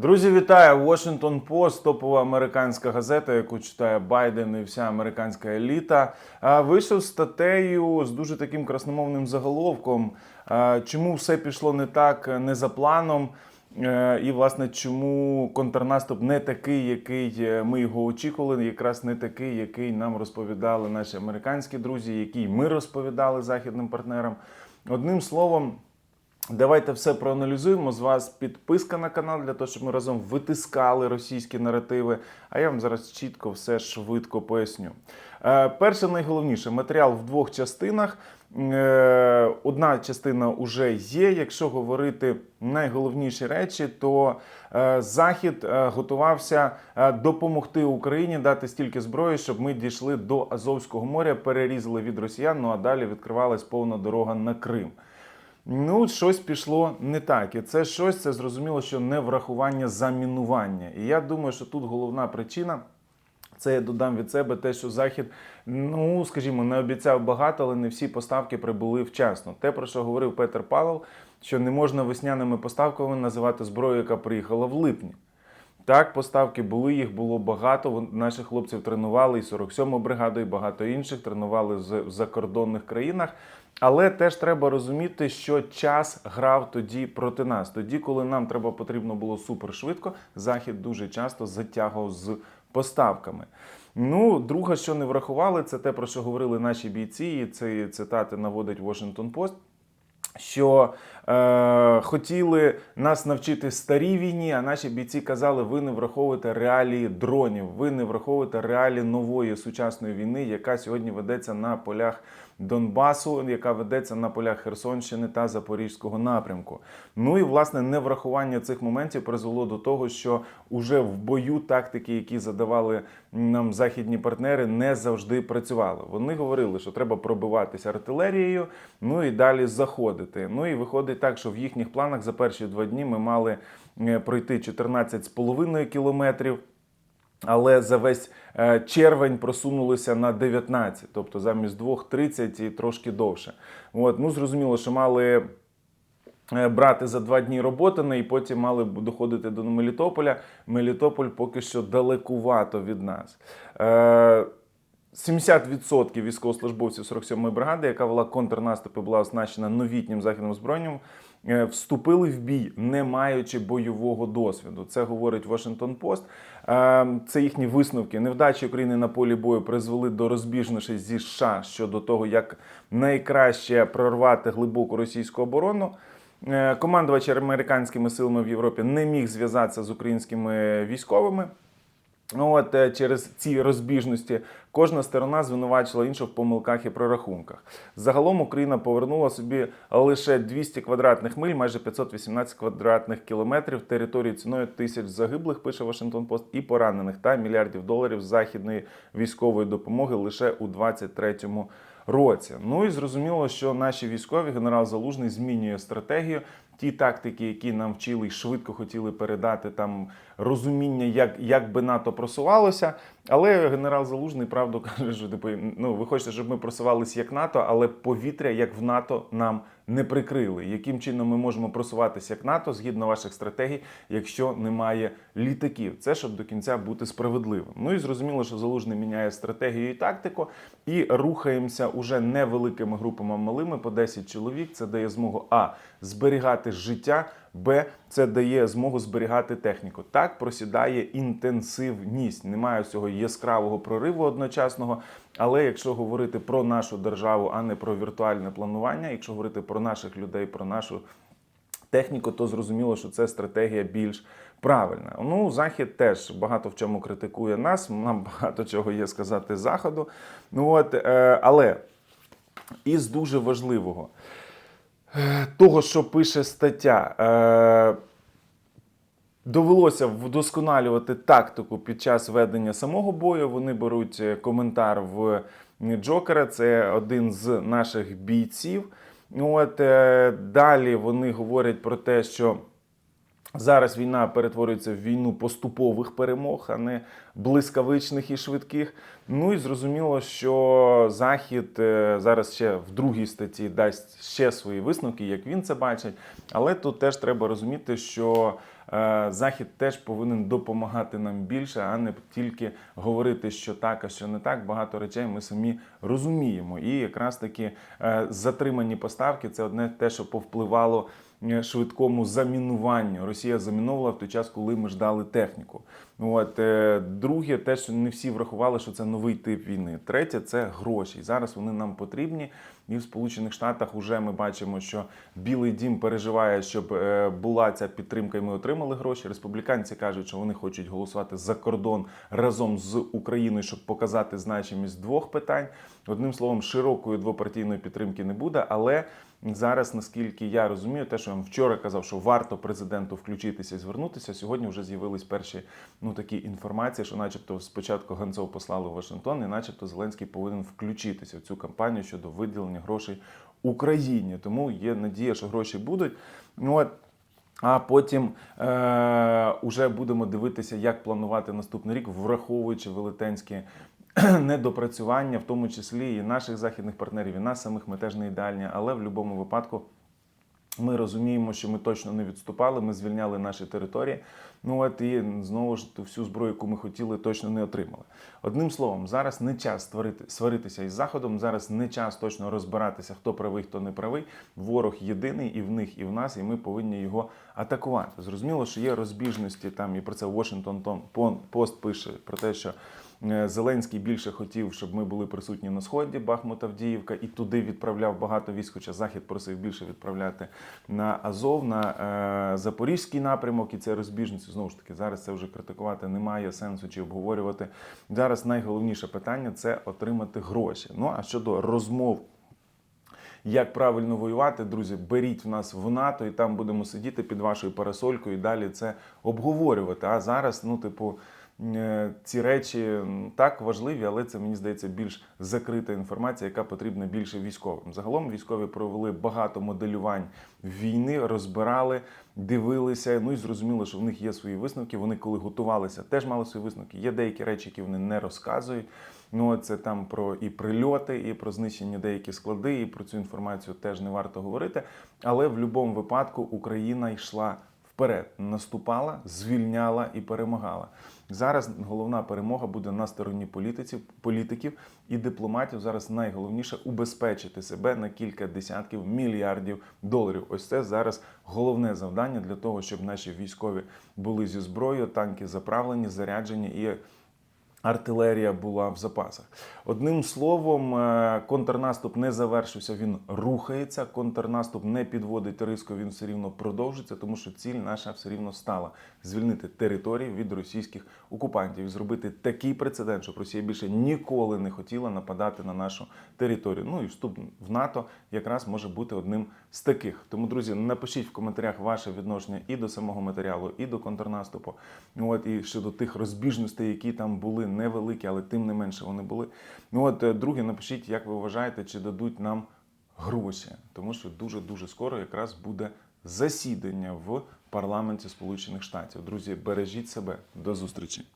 Друзі, вітаю! Washington Post, топова американська газета, яку читає Байден і вся американська еліта. Вийшов статтею з дуже таким красномовним заголовком. Чому все пішло не так, не за планом? Е, І, власне, чому контрнаступ не такий, який е, ми його очікували, якраз не такий, який нам розповідали наші американські друзі, який ми розповідали західним партнерам. Одним словом. Давайте все проаналізуємо. З вас підписка на канал для того, щоб ми разом витискали російські наративи. А я вам зараз чітко все швидко поясню. Е, перше, найголовніше, матеріал в двох частинах. Е, одна частина вже є. Якщо говорити найголовніші речі, то е, Захід е, готувався е, допомогти Україні дати стільки зброї, щоб ми дійшли до Азовського моря, перерізали від росіян. Ну а далі відкривалась повна дорога на Крим. Ну, щось пішло не так. І це щось, це зрозуміло, що не врахування замінування. І я думаю, що тут головна причина. Це я додам від себе те, що Захід, ну скажімо, не обіцяв багато, але не всі поставки прибули вчасно. Те, про що говорив Петер Павел, що не можна весняними поставками називати зброю, яка приїхала в липні. Так, поставки були, їх було багато. Наших хлопців тренували і 47-му бригаду, і багато інших тренували в закордонних країнах. Але теж треба розуміти, що час грав тоді проти нас. Тоді, коли нам треба потрібно було супершвидко, захід дуже часто затягував з поставками. Ну, друге, що не врахували, це те, про що говорили наші бійці, і ці цитати наводить Washington Post що е, хотіли нас навчити старій війні, а наші бійці казали, ви не враховуєте реалії дронів, ви не враховуєте реалії нової сучасної війни, яка сьогодні ведеться на полях Донбасу, яка ведеться на полях Херсонщини та Запорізького напрямку. Ну і власне неврахування цих моментів призвело до того, що уже в бою тактики, які задавали нам західні партнери, не завжди працювали. Вони говорили, що треба пробиватися артилерією, ну і далі заходити. Ну і виходить так, що в їхніх планах за перші два дні ми мали е, пройти 14,5 кілометрів. Але за весь е, червень просунулися на 19, тобто замість двох 30 і трошки довше. От, ну зрозуміло, що мали е, брати за два дні роботи, і потім мали доходити до Мелітополя. Мелітополь поки що далекувато від нас. Е, 70% військовослужбовців 47-ї бригади, яка вела контрнаступ і була оснащена новітнім західним озброєнням, е, вступили в бій, не маючи бойового досвіду. Це говорить Washington Post. Е, Це їхні висновки. Невдачі України на полі бою призвели до розбіжностей зі США щодо того, як найкраще прорвати глибоку російську оборону. Е, Командувач американськими силами в Європі не міг зв'язатися з українськими військовими. Ну, От е, через ці розбіжності кожна сторона звинувачила іншу в помилках і прорахунках. Загалом Україна повернула собі лише 200 квадратних миль, майже 518 квадратних кілометрів території ціною тисяч загиблих, пише Washington Post, і поранених та мільярдів доларів західної військової допомоги лише у 23-му році. Ну і зрозуміло, що наші військові генерал Залужний змінює стратегію. Ті тактики, які нам вчили і швидко хотіли передати там розуміння, як, як би НАТО просувалося. Але генерал Залужний правду каже, що типу, ну ви хочете, щоб ми просувалися як НАТО, але повітря, як в НАТО, нам не прикрили. Яким чином ми можемо просуватися як НАТО згідно ваших стратегій, якщо немає літаків? Це щоб до кінця бути справедливим. Ну і зрозуміло, що Залужний міняє стратегію і тактику, і рухаємося уже невеликими групами, малими по 10 чоловік. Це дає змогу а зберігати життя. Б, це дає змогу зберігати техніку. Так просідає інтенсивність. Немає цього яскравого прориву одночасного. Але якщо говорити про нашу державу, а не про віртуальне планування, якщо говорити про наших людей, про нашу техніку, то зрозуміло, що це стратегія більш правильна. Ну, захід теж багато в чому критикує нас. Нам багато чого є сказати заходу. Ну от, е, але із дуже важливого того, що пише стаття. Е, Довелося вдосконалювати тактику під час ведення самого бою. Вони беруть е, коментар в Джокера, це один з наших бійців. От е, далі вони говорять про те, що Зараз війна перетворюється в війну поступових перемог, а не блискавичних і швидких. Ну і зрозуміло, що Захід е, зараз ще в другій статті дасть ще свої висновки, як він це бачить. Але тут теж треба розуміти, що е, Захід теж повинен допомагати нам більше, а не тільки говорити, що так, а що не так. Багато речей ми самі розуміємо. І якраз таки е, затримані поставки це одне те, що повпливало швидкому замінуванню. Росія заміновувала в той час, коли ми ждали техніку. От е, друге, те, що не всі врахували, що це новий тип війни. Третє це гроші. Зараз вони нам потрібні. І в Сполучених Штатах вже ми бачимо, що Білий Дім переживає, щоб е, була ця підтримка, і ми отримали гроші. Республіканці кажуть, що вони хочуть голосувати за кордон разом з Україною, щоб показати значимість двох питань. Одним словом, широкої двопартійної підтримки не буде, але зараз, наскільки я розумію, те, що я вам вчора казав, що варто президенту включитися і звернутися. Сьогодні вже з'явились перші ну такі інформації, що, начебто, спочатку Ганцов послали в Вашингтон, і начебто Зеленський повинен включитися в цю кампанію щодо виділення грошей Україні. Тому є надія, що гроші будуть. Ну от. А потім е, уже будемо дивитися, як планувати наступний рік, враховуючи велетенські недопрацювання, в тому числі і наших західних партнерів, і нас самих ми теж не ідеальні, але в будь-якому випадку. Ми розуміємо, що ми точно не відступали, ми звільняли наші території. Ну от і знову ж всю зброю, яку ми хотіли, точно не отримали. Одним словом, зараз не час створити, сваритися із заходом. Зараз не час точно розбиратися, хто правий, хто не правий. Ворог єдиний і в них, і в нас, і ми повинні його атакувати. Зрозуміло, що є розбіжності там, і про це Washington Post пише про те, що. Е, Зеленський більше хотів, щоб ми були присутні на сході Бахмута Авдіївка, і туди відправляв багато військ, хоча Захід просив більше відправляти на Азов, на е, Запорізький напрямок, і це розбіжність. Знову ж таки, зараз це вже критикувати немає сенсу чи обговорювати. Зараз найголовніше питання це отримати гроші. Ну а щодо розмов. Як правильно воювати, друзі, беріть в нас в НАТО, і там будемо сидіти під вашою парасолькою і далі це обговорювати. А зараз, ну, типу, ці речі так важливі, але це мені здається більш закрита інформація, яка потрібна більше військовим. Загалом військові провели багато моделювань війни, розбирали, дивилися. Ну і зрозуміло, що в них є свої висновки. Вони, коли готувалися, теж мали свої висновки. Є деякі речі, які вони не розказують. Ну, це там про і прильоти, і про знищення деяких склади, і про цю інформацію теж не варто говорити. Але в будь-якому випадку Україна йшла вперед, наступала, звільняла і перемагала. Зараз головна перемога буде на стороні політиків, політиків і дипломатів. Зараз найголовніше убезпечити себе на кілька десятків мільярдів доларів. Ось це зараз головне завдання для того, щоб наші військові були зі зброєю, танки заправлені, заряджені і артилерія була в запасах. Одним словом, е, контрнаступ не завершився, він рухається. Контрнаступ не підводить риску, він все рівно продовжиться, тому що ціль наша все рівно стала звільнити території від російських окупантів зробити такий прецедент, щоб Росія більше ніколи не хотіла нападати на нашу територію. Ну і вступ в НАТО якраз може бути одним з таких. Тому, друзі, напишіть в коментарях ваше відношення і до самого матеріалу, і до контрнаступу. От і щодо тих розбіжностей, які там були невеликі, але тим не менше вони були. Ну от е, друге, напишіть, як ви вважаєте, чи дадуть нам гроші, тому що дуже дуже скоро якраз буде засідання в парламенті Сполучених Штатів. Друзі, бережіть себе до зустрічі.